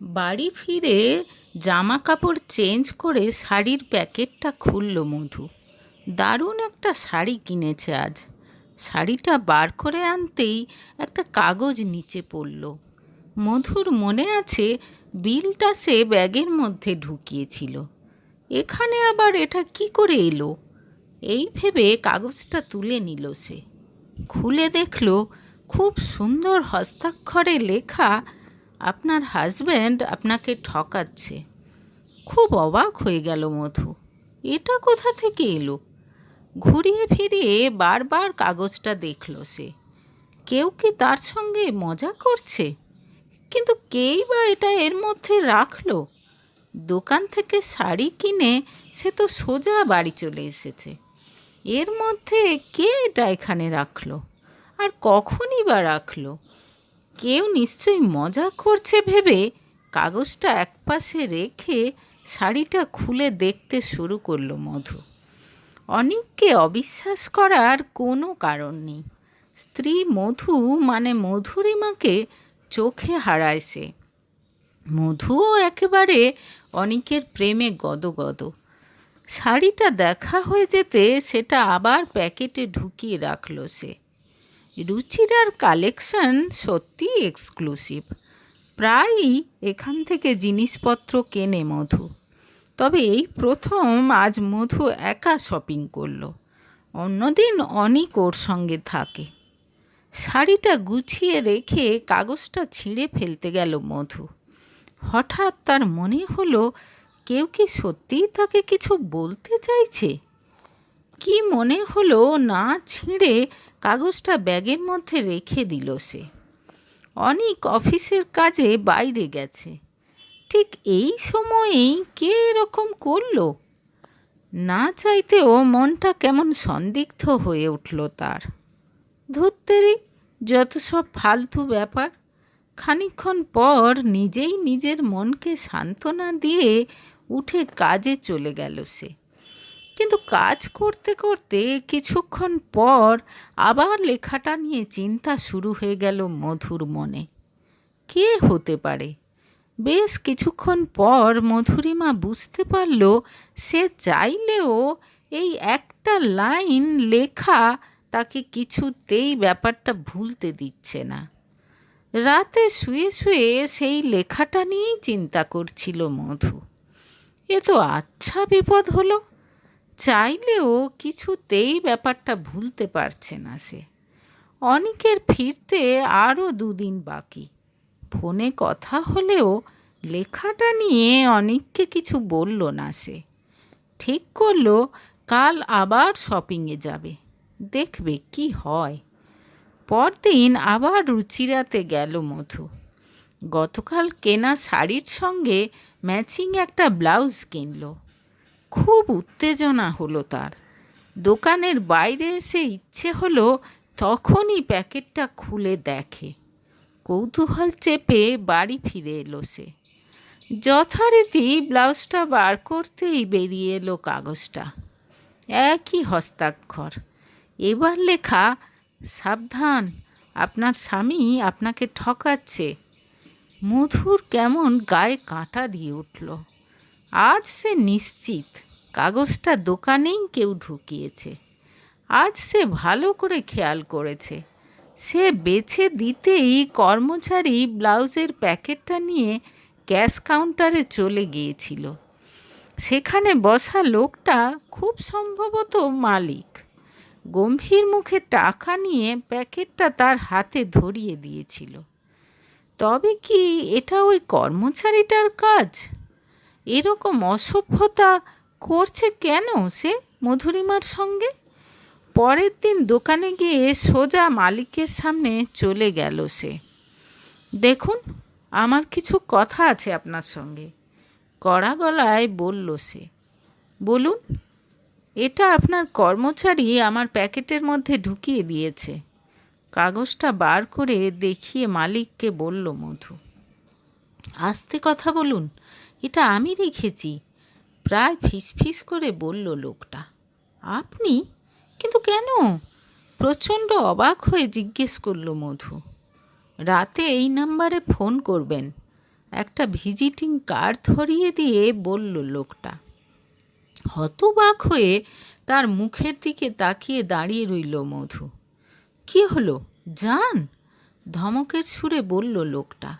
বাড়ি ফিরে জামা কাপড় চেঞ্জ করে শাড়ির প্যাকেটটা খুলল মধু। দারুণ একটা শাড়ি কিনেছে আজ। শাড়িটা বার করে আনতেই একটা কাগজ নিচে পড়ল। মধুর মনে আছে বিলটা সে ব্যাগের মধ্যে ঢুকিয়েছিল। এখানে আবার এটা কি করে এলো? এই ভেবে কাগজটা তুলে নিল সে। খুলে দেখল, খুব সুন্দর হস্তাক্ষরে লেখা আপনার হাজব্যান্ড আপনাকে ঠকাচ্ছে। খুব অবাক হয়ে গেল মধু। এটা কোথা থেকে এলো? ঘুরিয়ে ফিরিয়ে বারবার কাগজটা দেখল সে। কেউ কি তার সঙ্গে মজা করছে? কিন্তু কেই বা এটা এর মধ্যে রাখল? দোকান থেকে শাড়ি কিনে সে তো সোজা বাড়ি চলে এসেছে। এর মধ্যে কে এটা এখানে রাখল? আর কখনই বা রাখল? কেউ নিশ্চয়ই মজা করছে ভেবে কাগজটা একপাশে রেখে শাড়িটা খুলে দেখতে শুরু করল মধু। অনেককে অবিশ্বাস করার কোনো কারণ নেই। স্ত্রী মধু মানে মধুরিমাকে চোখে হারায় সে। মধুও একেবারে অনেকের প্রেমে গদগদ। শাড়িটা দেখা হয়ে যেতে সেটা আবার প্যাকেটে ঢুকিয়ে রাখল সে। রুচিরার কালেকশন সত্যি এক্সক্লুসিভ। প্রায়ই এখান থেকে জিনিসপত্র কেনে মধু। তবে এই প্রথম আজ মধু একা শপিং করল। অন্যদিন অনেক ওর সঙ্গে থাকে। শাড়িটা গুছিয়ে রেখে কাগজটা ছিঁড়ে ফেলতে গেল মধু। হঠাৎ তার মনে হলো, কেউ কি সত্যিই তাকে কিছু বলতে চাইছে? কি মনে হলো না ছিঁড়ে কাগজটা ব্যাগের মধ্যে রেখে দিল সে। অনেক অফিসের কাজে বাইরে গেছে। ঠিক এই সময়েই কে এরকম করল? না চাইতেও মনটা কেমন সন্দিগ্ধ হয়ে উঠল তার। ধরতেরই যত সব ফালতু ব্যাপার খানিক্ষণ পর নিজেই নিজের মনকে সান্ত্বনা দিয়ে উঠে কাজে চলে গেল সে। কিন্তু কাজ করতে করতে কিছুক্ষণ পর আবার লেখাটা নিয়ে চিন্তা শুরু হয়ে গেল মধুর মনে। কে হতে পারে? বেশ কিছুক্ষণ পর মধুরিমা বুঝতে পারল, সে চাইলেও এই একটা লাইন লেখা তাকে কিছুতেই ব্যাপারটা ভুলতে দিচ্ছে না। রাতে শুয়ে শুয়ে সেই লেখাটা নিয়েই চিন্তা করছিল মধু। এ তো আচ্ছা বিপদ হলো। চাইলেও কিছুতেই ব্যাপারটা ভুলতে পারছে না সে। অনেকের ফিরতে আরও দুদিন বাকি। ফোনে কথা হলেও লেখাটা নিয়ে অনেককে কিছু বলল না সে। ঠিক করল, কাল আবার শপিংয়ে যাবে। দেখবে কি হয়। পরদিন আবার রুচিরাতে গেল মধু। গতকাল কেনা শাড়ির সঙ্গে ম্যাচিং একটা ব্লাউজ কিনলো। খুব উত্তেজনা হলো তার। দোকানের বাইরে এসে ইচ্ছে হলো তখনই প্যাকেটটা খুলে দেখে। কৌতূহল চেপে বাড়ি ফিরে এলো সে। যথারীতি ব্লাউজটা বার করতেই বেরিয়ে এলো কাগজটা। একই হস্তাক্ষর। এবার লেখা, সাবধান, আপনার স্বামী আপনাকে ঠকাচ্ছে। মধুর কেমন গায়ে কাঁটা দিয়ে উঠল। আজ সে নিশ্চিত, কাগজটা দোকানেই কেউ ঢুকিয়েছে। আজ সে ভালো করে খেয়াল করেছে। সে বেছে দিতেই কর্মচারী ব্লাউজের প্যাকেটটা নিয়ে ক্যাশ কাউন্টারে চলে গিয়েছিল। সেখানে বসা লোকটা খুব সম্ভবত মালিক। গম্ভীর মুখে টাকা নিয়ে প্যাকেটটা তার হাতে ধরিয়ে দিয়েছিল। তবে কি এটা ওই কর্মচারীটার কাজ? এরকম অসভ্যতা করছে কেন সে মধুরিমার সঙ্গে? পরের দিন দোকানে গিয়ে সোজা মালিকের সামনে চলে গেল সে। দেখুন, আমার কিছু কথা আছে আপনার সঙ্গে। কড়া গলায় বলল সে, বলুন, এটা আপনার কর্মচারী আমার প্যাকেটের মধ্যে ঢুকিয়ে দিয়েছে। কাগজটা বার করে দেখিয়ে মালিককে বলল, মধু, আস্তে কথা বলুন এটা আমি রেখেছি। প্রায় ফিসফিস করে বলল লোকটা। আপনি? কিন্তু কেন? প্রচণ্ড অবাক হয়ে জিজ্ঞেস করল মধু। রাতে এই নাম্বারে ফোন করবেন। একটা ভিজিটিং কার্ড ধরিয়ে দিয়ে বলল লোকটা। হতবাক হয়ে তার মুখের দিকে তাকিয়ে দাঁড়িয়ে রইল মধু। কি হলো? যান? ধমকের সুরে বলল লোকটা।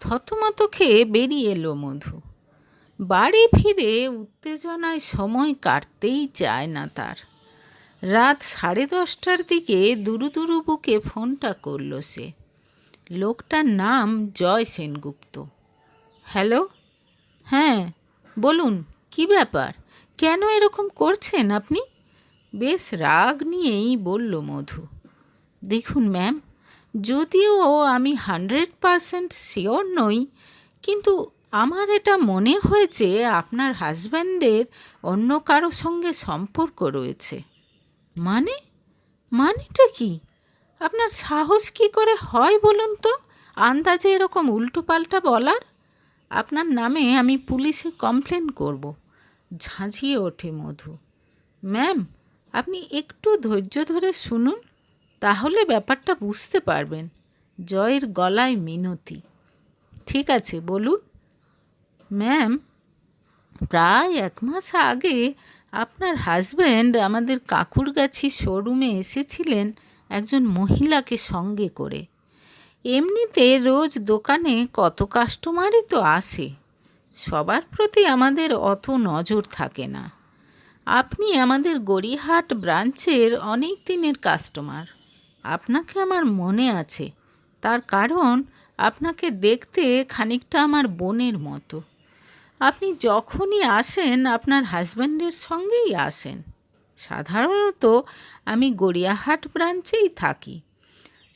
থতমত খেয়ে বেরিয়ে এলো মধু। বাড়ি ফিরে উত্তেজনায় সময় কাটতেই চায় না তার। রাত সাড়ে দশটার দিকে দুরু দুরু বুকে ফোনটা করল সে। লোকটার নাম জয় সেনগুপ্ত। হ্যালো? হ্যাঁ বলুন, কি ব্যাপার? কেন এরকম করছেন আপনি? বেশ রাগ নিয়েই বলল মধু। দেখুন ম্যাম, যদিও আমি হান্ড্রেড পারসেন্ট শিওর নই, কিন্তু আমার এটা মনে হয়েছে আপনার হাজব্যান্ডের অন্য কারও সঙ্গে সম্পর্ক রয়েছে। মানে? মানেটা কি? আপনার সাহস কি করে হয় বলুন তো? আন্দাজে এরকম উল্টোপাল্টা বলার? আপনার নামে আমি পুলিশে কমপ্লেন করব। ঝাঁঝিয়ে ওঠে মধু। ম্যাম, আপনি একটু ধৈর্য ধরে শুনুন, তাহলে ব্যাপারটা বুঝতে পারবেন। জয়ের গলায় মিনতি। ঠিক আছে, বলুন। ম্যাম প্রায় এক মাস আগে আপনার হাজব্যান্ড আমাদের কাকুরগাছি শোরুমে এসেছিলেন একজন মহিলাকে সঙ্গে করে। এমনিতে রোজ দোকানে কত কাস্টমারই তো আসে, সবার প্রতি আমাদের অত নজর থাকে না। আপনি আমাদের গড়িহাট ব্রাঞ্চের অনেক দিনের কাস্টমার আপনাকে আমার মনে আছে, তার কারণ আপনাকে দেখতে খানিকটা আমার বোনের মতো। আপনি যখনই আসেন, আপনার হাজব্যান্ডের সঙ্গেই আসেন। সাধারণত আমি গড়িয়াহাট ব্রাঞ্চেই থাকি।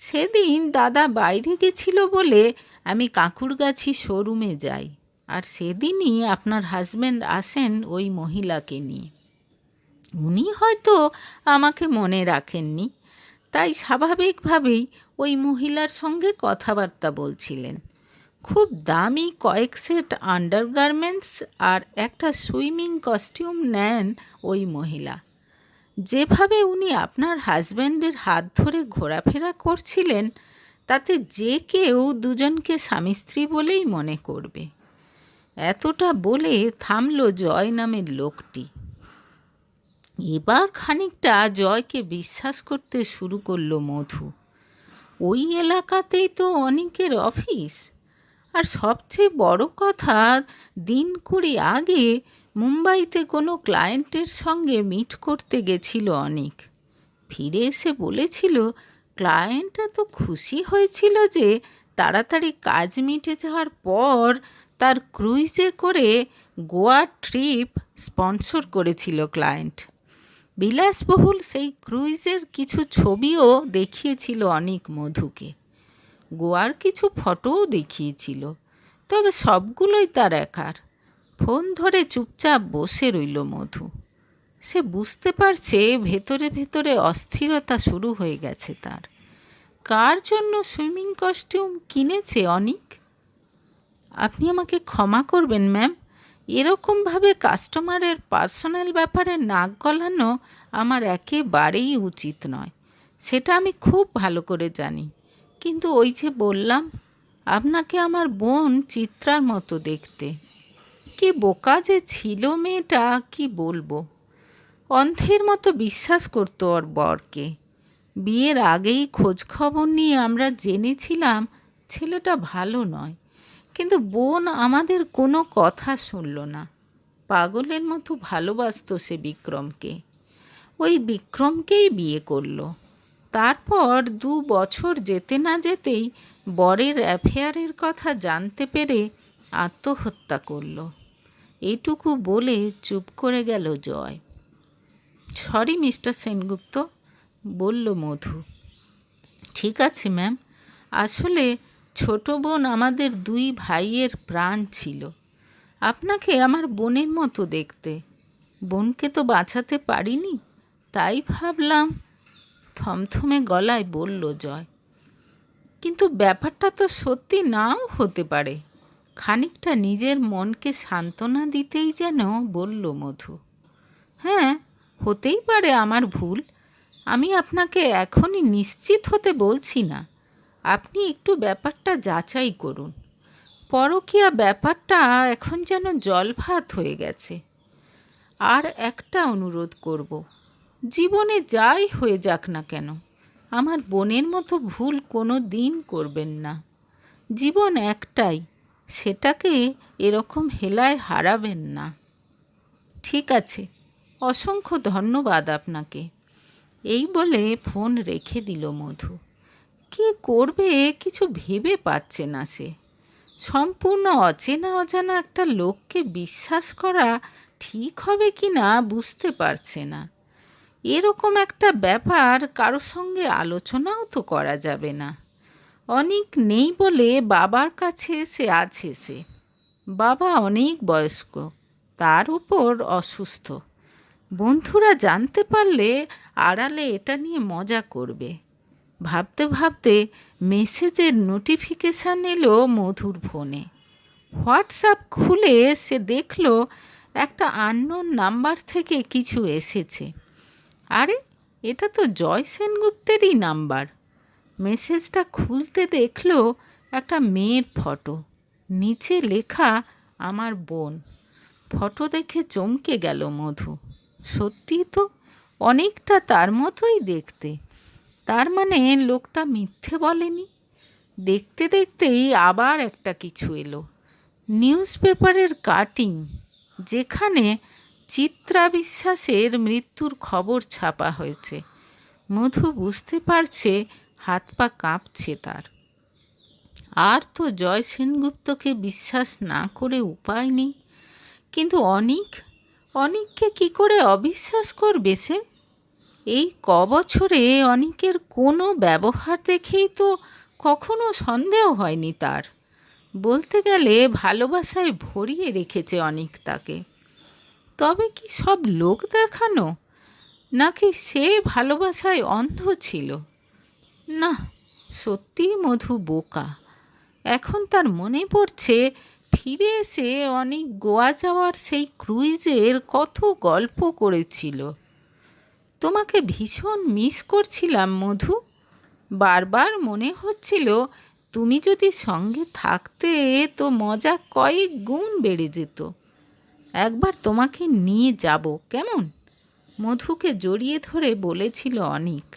সেদিন দাদা বাইরে গেছিল বলে আমি কাকুরগাছি শোরুমে যাই, আর সেদিনই আপনার হাজব্যান্ড আসেন ওই মহিলাকে নিয়ে। উনি হয়তো আমাকে মনে রাখেননি, তাই স্বাভাবিকভাবেই ওই মহিলার সঙ্গে কথাবার্তা বলছিলেন। খুব দামি কয়েক সেট আন্ডারগারমেন্টস আর একটা সুইমিং কস্টিউম নেন ওই মহিলা। যেভাবে উনি আপনার হাজব্যান্ডের হাত ধরে ঘোরাফেরা করছিলেন, তাতে যে কেউ দুজনকে স্বামী স্ত্রী বলেই মনে করবে। এতটা বলে থামল জয় নামের লোকটি। এবার খানিকটা জয়কে বিশ্বাস করতে শুরু করল মধু। ওই এলাকাতেই তো অনেকের অফিস। আর সবচেয়ে বড় কথা, দিন কুড়ি আগে মুম্বাইতে কোনো ক্লায়েন্টের সঙ্গে মিট করতে গেছিল অনেক। ফিরে এসে বলেছিল ক্লায়েন্ট এত খুশি হয়েছিল যে তাড়াতাড়ি কাজ মিটে যাওয়ার পর তার ক্রুইজে করে গোয়া ট্রিপ স্পন্সর করেছিল ক্লায়েন্ট। বিলাসবহুল সেই ক্রুইজের কিছু ছবিও দেখিয়েছিল অনেক মধুকে। গোয়ার কিছু ফটোও দেখিয়েছিল, তবে সবগুলোই তার একার। ফোন ধরে চুপচাপ বসে রইল মধু। সে বুঝতে পারছে ভেতরে ভেতরে অস্থিরতা শুরু হয়ে গেছে তার। কার জন্য সুইমিং কস্টিউম কিনেছে অনিক? আপনি আমাকে ক্ষমা করবেন, ম্যাম। এরকমভাবে কাস্টমারের পার্সোনাল ব্যাপারে নাক গলানো আমার একেবারেই উচিত নয়। সেটা আমি খুব ভালো করে জানি। কিন্তু ওই যে বললাম, আপনাকে আমার বোন চিত্রার মতো দেখতে। কি বোকা যে ছিল মেয়েটা, কি বলব? অন্ধের মতো বিশ্বাস করতো ওর বরকে। বিয়ের আগেই খোঁজ খবর নিয়ে আমরা জেনেছিলাম, ছেলেটা ভালো নয়। কিন্তু বোন আমাদের কোনো কথা শুনল না। পাগলের মতো ভালোবাসত সে বিক্রমকে। ওই বিক্রমকেই বিয়ে করল। তারপর দু বছর যেতে না যেতেই বরের অ্যাফেয়ারের কথা জানতে পেরে আত্মহত্যা করল। এটুকু বলে চুপ করে গেল জয়। সরি, মিস্টার সেনগুপ্ত, বলল মধু। ঠিক আছে, ম্যাম। আসলে ছোট বোন আমাদের দুই ভাইয়ের প্রাণ ছিল। আপনাকে আমার বোনের মতো দেখতে। বোনকে তো বাঁচাতে পারিনি, তাই ভাবলাম থমথমে গলায় বলল, জয়। কিন্তু ব্যাপারটা তো সত্যি নাও হতে পারে। খানিকটা নিজের মনকে সান্ত্বনা দিতেই যেন বলল মধু হ্যাঁ হতেই পারে আমার ভুল। আমি আপনাকে এখনই নিশ্চিত হতে বলছি না। আপনি একটু ব্যাপারটা যাচাই করুন। পরকীয়া ব্যাপারটা এখন যেন জলভাত হয়ে গেছে। আর একটা অনুরোধ করব জীবনে যাই হয়ে যাক না কেন, আমার বোনের মতো ভুল কোনো দিন করবেন না। জীবন একটাই, সেটাকে এরকম হেলায় হারাবেন না। ঠিক আছে, অসংখ্য ধন্যবাদ আপনাকে। এই বলে ফোন রেখে দিল মধু। কি করবে কিছু ভেবে পাচ্ছে না সে। সম্পূর্ণ অচেনা অজানা একটা লোককে বিশ্বাস করা ঠিক হবে কি না বুঝতে পারছে না। এরকম একটা ব্যাপার কারোর সঙ্গে আলোচনাও তো করা যাবে না। অনেক নেই বলে বাবার কাছে সে আছে সে। বাবা অনেক বয়স্ক, তার উপর অসুস্থ। বন্ধুরা জানতে পারলে আড়ালে এটা নিয়ে মজা করবে। ভাবতে ভাবতে মেসেজের নোটিফিকেশান এলো মধুর ফোনে। হোয়াটসঅ্যাপ খুলে সে দেখল একটা আননোন নাম্বার থেকে কিছু এসেছে। আরে, এটা তো জয় সেনগুপ্তেরই নাম্বার। মেসেজটা খুলতে দেখল একটা মেয়ের ফটো। নিচে লেখা, আমার বোন। ফটো দেখে চমকে গেল মধু। সত্যি তো, অনেকটা তার মতোই দেখতে। তার মানে লোকটা মিথ্যে বলেনি? দেখতে দেখতেই আবার একটা কিছু এলো। নিউজ পেপারের কাটিং, যেখানে চিত্রা বিশ্বাসের মৃত্যুর খবর ছাপা হয়েছে। মধু বুঝতে পারছে, হাত পা কাঁপছে তার। আর তো জয় সেনগুপ্তকে বিশ্বাস না করে উপায় নেই। কিন্তু অনিক, অনিককে কি করে অবিশ্বাস করবে সে? এই ক বছরে অনিকের কোনো ব্যবহার দেখেই তো কখনো সন্দেহ হয়নি তার। বলতে গেলে ভালোবাসায় ভরিয়ে রেখেছে অনিক তাকে। তবে কি সব লোক দেখানো? নাকি সে ভালোবাসায় অন্ধ ছিল? না, সত্যিই মধু বোকা। এখন তার মনে পড়ছে, ফিরে এসে অনেক গোয়া যাওয়ার সেই ক্রুইজের কত গল্প করেছিল। তোমাকে ভীষণ মিস করছিলাম, মধু। বারবার মনে হচ্ছিল, তুমি যদি সঙ্গে থাকতে তো মজা কয়েক গুণ বেড়ে যেত। একবার তোমাকে নিয়ে যাব, কেমন? মধুকে জড়িয়ে ধরে বলেছিল অনিক।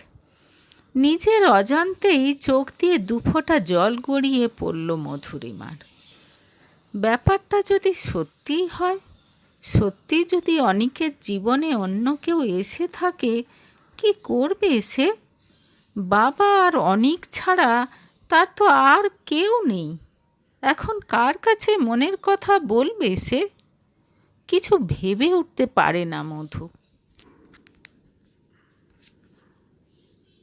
নিজের অজান্তেই চোখ দিয়ে দুফোঁটা জল গড়িয়ে পড়ল মধুরিমার। ব্যাপারটা যদি সত্যিই হয়, সত্যি যদি অনিকের জীবনে অন্য কেউ এসে থাকে, কি করবে সে? বাবা আর অনিক ছাড়া তার তো আর কেউ নেই। এখন কার কাছে মনের কথা বলবে সে? কিছু ভেবে উঠতে পারে না মধু।